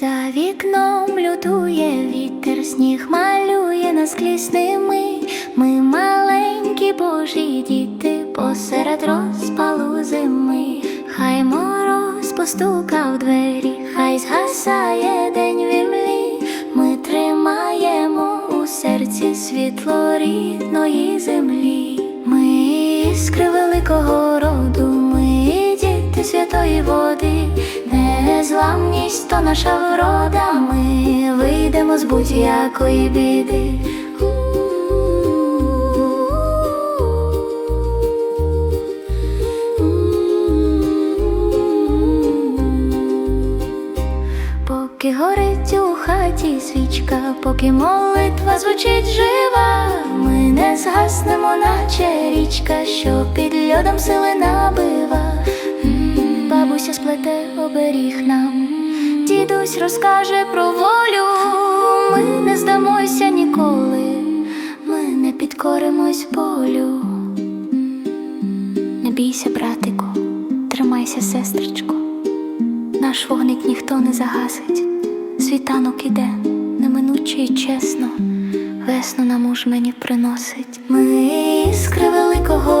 За вікном лютує вітер, сніг малює нас клісними. Ми маленькі божі діти посеред розпалу зими, хай мороз постукав двері, хай згасає день вімлі, ми тримаємо у серці світло рідної землі, ми іскри великого. Незламність то наша врода, ми вийдемо з будь-якої біди. Поки горить у хаті свічка, поки молитва звучить жива, ми не згаснемо, наче річка, що під льодом сили набива. М, оберіг нам, дідусь розкаже про волю. Ми не здамося ніколи, ми не підкоримось болю. Не бійся, братику, тримайся, сестричко. Наш вогник ніхто не загасить, світанок іде, неминуче й чесно, весну нам у жмені приносить. Ми іскри великого